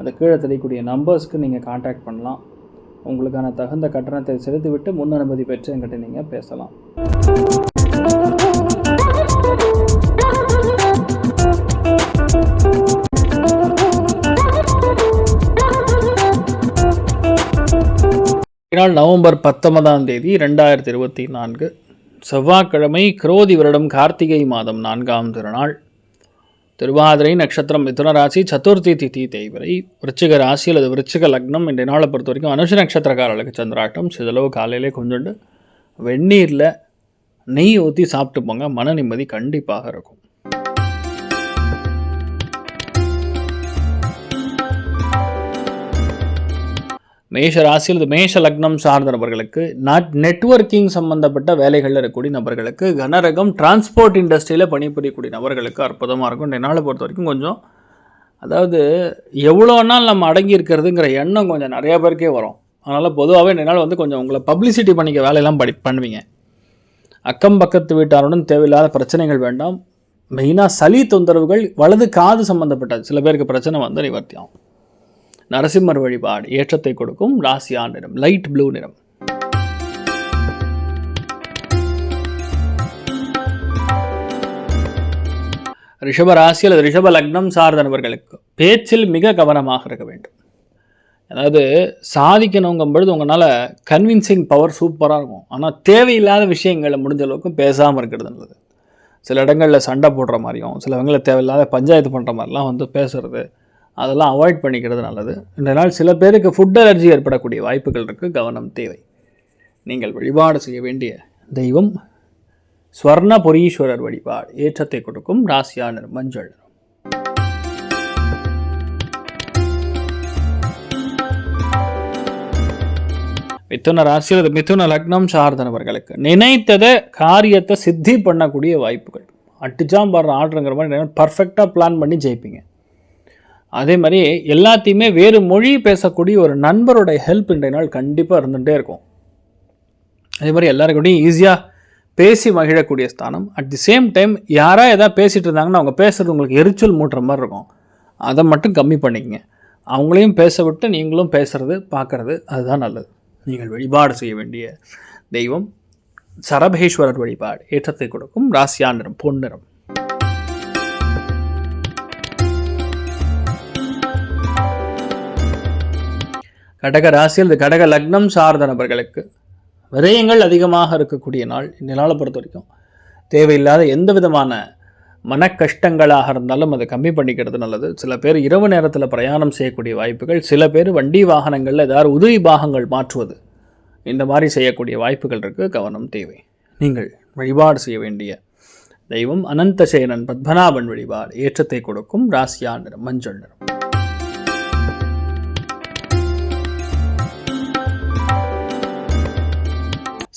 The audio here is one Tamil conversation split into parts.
அந்த கீழே தெரியக்கூடிய நம்பர்ஸ்க்கு நீங்கள் காண்டாக்ட் பண்ணலாம். உங்களுக்கான தகுந்த கட்டணத்தை செலுத்திவிட்டு முன் அனுமதி பெற்று என்கிட்ட நீங்கள் பேசலாம். நாள் நவம்பர் பத்தொன்பதாம் தேதி ரெண்டாயிரத்தி இருபத்தி நான்கு செவ்வாய்க்கிழமை குரோதி வருடம் கார்த்திகை மாதம் நான்காம் திருநாள். திருவாதிரை நட்சத்திரம் மிதுன ராசி சதுர்த்தி திதி தேய்வரை விருச்சிக ராசி அல்லது விருச்சிக லக்னம் இன்றைய நாளை பொறுத்த வரைக்கும் அனுஷ நட்சத்திரக்காரர்களுக்கு சந்திராட்டம். சிதளவு காலையிலே கொஞ்சோண்டு வெந்நீரில் நெய் ஊற்றி சாப்பிட்டு போங்க. மன நிம்மதி கண்டிப்பாக இருக்கும். மேஷ ராசி மேஷ லக்னம் சார்ந்த நபர்களுக்கு நாட் நெட்வொர்க்கிங் சம்பந்தப்பட்ட வேலைகளில் இருக்கக்கூடிய நபர்களுக்கு கனரகம் டிரான்ஸ்போர்ட் இண்டஸ்ட்ரியில் பணிபுரியக்கூடிய நபர்களுக்கு அற்புதமாக இருக்கும். இந்த நாளை பொறுத்த வரைக்கும் கொஞ்சம் அதாவது எவ்வளோ நாள் நம்ம அடங்கி இருக்கிறதுங்கிற எண்ணம் கொஞ்சம் நிறைய பேருக்கே வரும். அதனால் பொதுவாகவே என்னால் நாள் வந்து கொஞ்சம் உங்களை பப்ளிசிட்டி பண்ணிக்க வேலையெல்லாம் படி பண்ணுவீங்க. அக்கம் பக்கத்து வீட்டாருடன் தேவையில்லாத பிரச்சனைகள் வேண்டாம். மெயினாக சளி தொந்தரவுகள் வலது காது சம்மந்தப்பட்ட சில பேருக்கு பிரச்சனை வந்து நிவர்த்தி ஆகும். நரசிம்மர் வழிபாடு ஏற்றத்தை கொடுக்கும் ராசியா நிறம் லைட் ப்ளூ நிறம். ரிஷப ராசி அல்லது ரிஷப லக்னம் சார்ந்த நபர்களுக்கு பேச்சில் மிக கவனமாக இருக்க வேண்டும். அதாவது சாதிக்கணுங்கும் பொழுது உங்களால் கன்வின்சிங் பவர் சூப்பராக இருக்கும். ஆனால் தேவையில்லாத விஷயங்களை முடிஞ்ச அளவுக்கு பேசாமல் இருக்கிறது நல்லது. சில இடங்களில் சண்டை போடுற மாதிரியும் சில இடங்களில் தேவையில்லாத பஞ்சாயத்து பண்ணுற மாதிரிலாம் வந்து பேசுகிறது அதெல்லாம் அவாய்ட் பண்ணிக்கிறது நல்லது. இந்த நாள் சில பேருக்கு ஃபுட் அலர்ஜி ஏற்படக்கூடிய வாய்ப்புகள் இருக்குது கவனம் தேவை. நீங்கள் வழிபாடு செய்ய வேண்டிய தெய்வம் ஸ்வர்ண பொரீஸ்வரர் வழிபாடு ஏற்றத்தை கொடுக்கும் ராசியானர் மஞ்சள். மிதுன ராசி அல்லது மிதுன லக்னம் சார்ந்தவர்களுக்கு நினைத்ததை காரியத்தை சித்தி பண்ணக்கூடிய வாய்ப்புகள். அடிச்சாம் பாடுற ஆர்டருங்கிற மாதிரி பர்ஃபெக்டாக பிளான் பண்ணி ஜெயிப்பீங்க. அதே மாதிரி எல்லாத்தையுமே வேறு மொழி பேசக்கூடிய ஒரு நண்பருடைய ஹெல்ப் இன்றைய நாள் கண்டிப்பாக இருந்துகிட்டே இருக்கும். அதே மாதிரி எல்லாருக்கூடையும் ஈஸியாக பேசி மகிழக்கூடிய ஸ்தானம். அட் தி சேம் டைம் யாராக எதாவது பேசிகிட்டு இருந்தாங்கன்னா அவங்க பேசுகிறது உங்களுக்கு எரிச்சல் மூட்டுற மாதிரி இருக்கும். அதை மட்டும் கம்மி பண்ணிக்கங்க. அவங்களையும் பேச விட்டு நீங்களும் பேசுகிறது பார்க்குறது அதுதான் நல்லது. நீங்கள் வழிபாடு செய்ய வேண்டிய தெய்வம் சரபேஸ்வரர் வழிபாடு ஏற்றத்தை கொடுக்கும் ராசியா நிறம் பொன்னிறம் கடக ராசி அல்லது கடக லக்னம் சார்ந்த நபர்களுக்கு விரயங்கள் அதிகமாக இருக்கக்கூடிய நாள் இந்த பொறுத்த வரைக்கும். தேவையில்லாத எந்த விதமான மன கஷ்டங்களாக இருந்தாலும் அதை கம்மி பண்ணிக்கிறது நல்லது. சில பேர் இரவு நேரத்தில் பிரயாணம் செய்யக்கூடிய வாய்ப்புகள் சில பேர் வண்டி வாகனங்களில் ஏதாவது உதவி பாகங்கள் மாற்றுவது. இந்த மாதிரி செய்யக்கூடிய வாய்ப்புகள் இருக்குது கவனம் தேவை. நீங்கள் வழிபாடு செய்ய வேண்டிய தெய்வம் அனந்தசேனன் பத்மநாபன் வழிபாடு ஏற்றத்தை கொடுக்கும். ராசியா நிறம் மஞ்சள் நிறம்.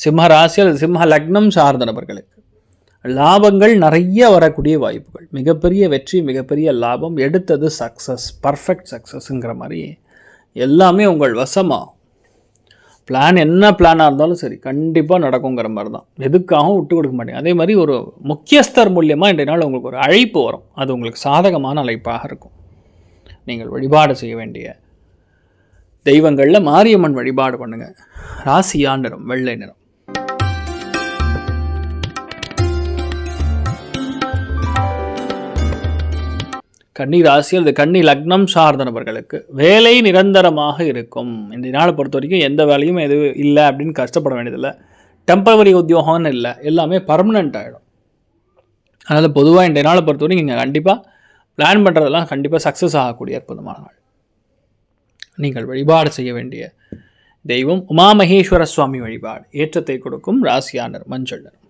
சிம்ம ராசி அல்லது சிம்ம லக்னம் சார்ந்த நபர்களுக்கு லாபங்கள் நிறைய வரக்கூடிய வாய்ப்புகள். மிகப்பெரிய வெற்றி மிகப்பெரிய லாபம் எடுத்தது சக்ஸஸ் பர்ஃபெக்ட் சக்ஸஸ்ங்கிற மாதிரி எல்லாமே உங்கள் வசமாக பிளான் என்ன பிளானாக இருந்தாலும் சரி கண்டிப்பாக நடக்குங்கிற மாதிரி தான். எதுக்காகவும் விட்டு கொடுக்க மாட்டேங்க. அதே மாதிரி ஒரு முக்கியஸ்தர் மூலியமாக இன்றைய நாள் உங்களுக்கு ஒரு அழைப்பு வரும். அது உங்களுக்கு சாதகமான அழைப்பாக இருக்கும். நீங்கள் வழிபாடு செய்ய வேண்டிய தெய்வங்களில் மாரியம்மன் வழிபாடு பண்ணுங்கள் ராசியா நிறம் வெள்ளை நிறம். கன்னி ராசி அல்லது கன்னி லக்னம் சார்ந்த நபர்களுக்கு வேலை நிரந்தரமாக இருக்கும். இந்த நாளை பொறுத்த வரைக்கும் எந்த வேலையும் எது இல்லை அப்படின்னு கஷ்டப்பட வேண்டியதில்லை. டெம்பரவரி உத்தியோகம்னு இல்லை. எல்லாமே பர்மனெண்ட் ஆகிடும் அதனால் பொதுவாக இந்த நாளை பொறுத்த வரைக்கும் நீங்கள் கண்டிப்பாக பிளான் பண்ணுறதெல்லாம் கண்டிப்பாக சக்ஸஸ் ஆகக்கூடிய அற்புதமான நாள். நீங்கள் வழிபாடு செய்ய வேண்டிய தெய்வம் உமாமகேஸ்வர சுவாமி வழிபாடு. ஏற்றத்தை கொடுக்கும் ராசியானர் மஞ்சள் நிறம்.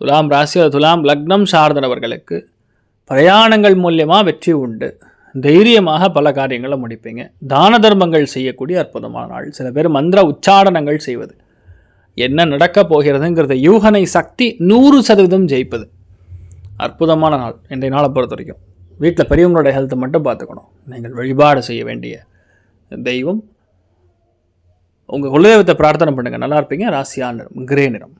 துலாம் ராசி துலாம் லக்னம் சார்ந்தவர்களுக்கு பிரயாணங்கள் மூலியமாக வெற்றி உண்டு. தைரியமாக பல காரியங்களை முடிப்பீங்க. தான தர்மங்கள் செய்யக்கூடிய அற்புதமான நாள். சில பேர் மந்திர உச்சாரணங்கள் செய்வது. என்ன நடக்கப் போகிறதுங்கிறத யூகனை சக்தி நூறு சதவீதம் ஜெயிப்பது. அற்புதமான நாள் இன்றைய நாளை பொறுத்த வரைக்கும். வீட்டில் பெரியவங்களோட ஹெல்த்தை மட்டும் பார்த்துக்கணும். நீங்கள் வழிபாடு செய்ய வேண்டிய தெய்வம். உங்கள் குலதெய்வத்தை பிரார்த்தனை பண்ணுங்கள் நல்லா இருப்பீங்க. ராசியா நிறம் கிரே நிறம்.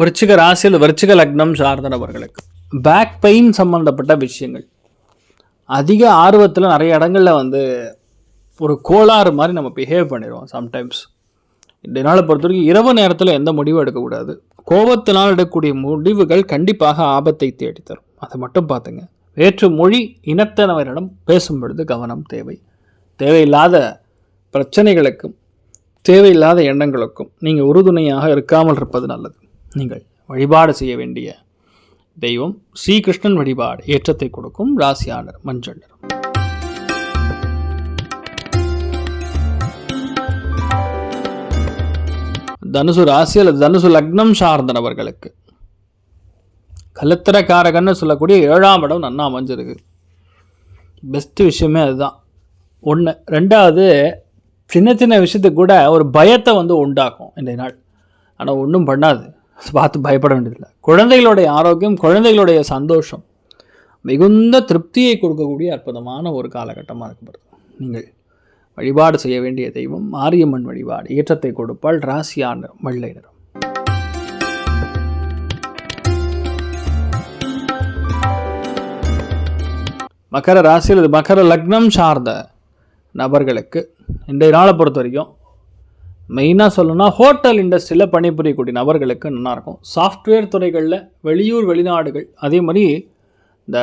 விருச்சிக ராசியில் விருச்சிக லக்னம் சார்ந்தவர்களுக்கு பேக் பெயின் சம்மந்தப்பட்ட விஷயங்கள். அதிக ஆர்வத்தில் நிறைய இடங்களில் வந்து ஒரு கோளாறு மாதிரி நம்ம பிஹேவ் பண்ணிடுவோம் சம்டைம்ஸ் இந்த நாளை பொறுத்த வரைக்கும் இரவு நேரத்தில் எந்த முடிவும் எடுக்கக்கூடாது. கோபத்தினால் எடுக்கக்கூடிய முடிவுகள் கண்டிப்பாக ஆபத்தை தேடி தரும். அதை மட்டும் பார்த்துங்க. வேற்று மொழி இனத்தினவரிடம் பேசும் பொழுது கவனம் தேவை. தேவையில்லாத பிரச்சனைகளுக்கும் தேவையில்லாத எண்ணங்களுக்கும் நீங்கள் உறுதுணையாக இருக்காமல் இருப்பது நல்லது. நீங்கள் வழிபாடு செய்ய வேண்டிய தெய்வம் ஸ்ரீகிருஷ்ணன் வழிபாடு ஏற்றத்தை கொடுக்கும் ராசியாளர் மஞ்சள். நிறம் தனுசு ராசி அல்லது தனுசு லக்னம் சார்ந்தனவர்களுக்கு. கலத்திரக்காரகன்னு சொல்லக்கூடிய ஏழாம் இடம் நன்னா அமைஞ்சிருக்கு. பெஸ்ட்டு விஷயமே அதுதான். ஒன்று ரெண்டாவது சின்ன சின்ன விஷயத்துக்கு கூட ஒரு பயத்தை வந்து உண்டாக்கும் இன்றைய நாள். ஆனால் ஒன்றும் பண்ணாது. பார்த்து பயப்பட வேண்டியதில்லை. குழந்தைகளுடைய ஆரோக்கியம் குழந்தைகளுடைய சந்தோஷம் மிகுந்த திருப்தியை கொடுக்கக்கூடிய அற்புதமான ஒரு காலகட்டமாக இருக்கப்படுது. நீங்கள் வழிபாடு செய்ய வேண்டிய தெய்வம் மாரியம்மன் வழிபாடு ஏற்றத்தை கொடுப்பால் ராசியான நிறம் வெள்ளை நிறம் மகர ராசியில் மகர லக்னம் சார்ந்த நபர்களுக்கு இன்றைய நாளை பொறுத்த வரைக்கும் மெயினாக சொல்லணும்னா ஹோட்டல் இண்டஸ்ட்ரியில் பணிபுரியக்கூடிய நபர்களுக்கு நல்லாயிருக்கும் சாஃப்ட்வேர் துறைகளில் வெளியூர் வெளிநாடுகள் அதே மாதிரி இந்த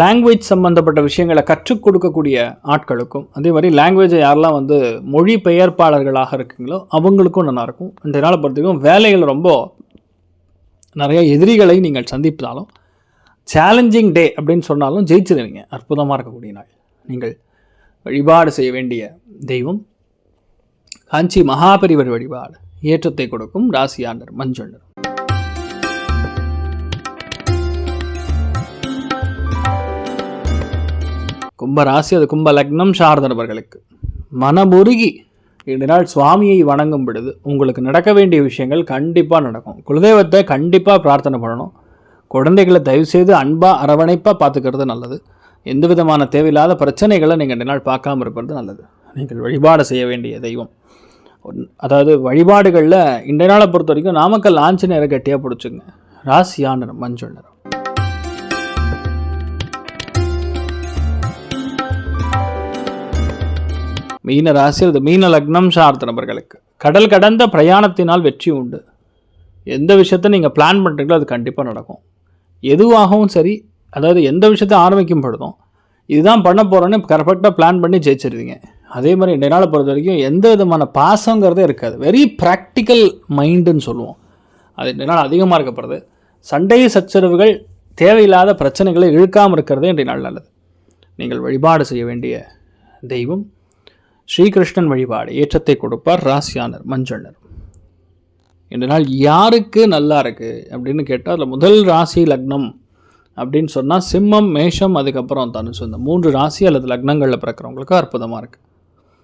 லாங்குவேஜ் சம்மந்தப்பட்ட விஷயங்களை கற்றுக் கொடுக்கக்கூடிய ஆட்களுக்கும் அதே மாதிரி லாங்குவேஜை யாரெல்லாம் வந்து மொழி பெயர்ப்பாளர்களாக இருக்கீங்களோ அவங்களுக்கும் நல்லாயிருக்கும் இந்த நாளை பொறுத்தவரைக்கும் வேலைகள் ரொம்ப நிறைய எதிரிகளை நீங்கள் சந்தித்தாலும் சேலஞ்சிங் டே அப்படின்னு சொன்னாலும் ஜெயிச்சிருவீங்க. அற்புதமாக இருக்கக்கூடிய நாள். நீங்கள் வழிபாடு செய்ய வேண்டிய தெய்வம். காஞ்சி மகாபரிவர் வழிபாடு. ஏற்றத்தை கொடுக்கும் ராசியாண்டர் மஞ்சள். கும்பராசி கும்ப ராசி அது கும்ப லக்னம் சார்ந்த மனமுருகி இந்த நாள் சுவாமியை வணங்கும் பொழுது உங்களுக்கு நடக்க வேண்டிய விஷயங்கள் கண்டிப்பாக நடக்கும். குலதெய்வத்தை கண்டிப்பாக பிரார்த்தனை பண்ணணும். குழந்தைகளை தயவுசெய்து அன்பாக அரவணைப்பாக பார்த்துக்கிறது நல்லது. எந்த விதமான தேவையில்லாத பிரச்சனைகளை நீங்கள் இந்த நாள் பார்க்காம இருப்பது நல்லது. நீங்கள் வழிபாடு செய்ய வேண்டிய தெய்வம். அதாவது வழிபாடுகளில் இந்த நாளை பொறுத்த வரைக்கும் நாமக்கல் ஆஞ்சநேயரை கட்டியாக பிடிச்சிங்க. ராசியா நிறம் மஞ்சள் நிறம். மீன ராசி அது மீன லக்னம் சார்ந்த நபர்களுக்கு. கடல் கடந்த பிரயாணத்தினால் வெற்றி உண்டு. எந்த விஷயத்தை நீங்கள் பிளான் பண்ணுறீங்களோ அது கண்டிப்பாக நடக்கும். எதுவாகவும் சரி அதாவது எந்த விஷயத்தை ஆரம்பிக்கும் பொழுதும் இதுதான் பண்ண போகிறோன்னு கரெக்டாக பிளான் பண்ணி ஜெயிச்சிருவீங்க. அதே மாதிரி இந்த நாளை பொறுத்த வரைக்கும் எந்த விதமான பாசங்கிறதே இருக்காது. வெரி ப்ராக்டிக்கல் மைண்டுன்னு சொல்லுவோம். அது இந்த நாள் அதிகமாக இருக்கப்படுறது சண்டை சச்சரவுகள் தேவையில்லாத பிரச்சனைகளை இழுக்காமல் இருக்கிறதே இன்றைய நாள் நல்லது. நீங்கள் வழிபாடு செய்ய வேண்டிய தெய்வம் ஸ்ரீகிருஷ்ணன் வழிபாடு. ஏற்றத்தை கொடுப்பார் ராசியானர் மஞ்சள்னர். இந்த நாள் யாருக்கு நல்லா இருக்குது அப்படின்னு கேட்டால் அதில் முதல் ராசி லக்னம் அப்படின்னு சொன்னால் சிம்மம் மேஷம் அதுக்கப்புறம் தனுசு. இந்த மூன்று ராசி அல்லது லக்னங்களில் பிறக்கிறவங்களுக்கு அற்புதமாக இருக்குது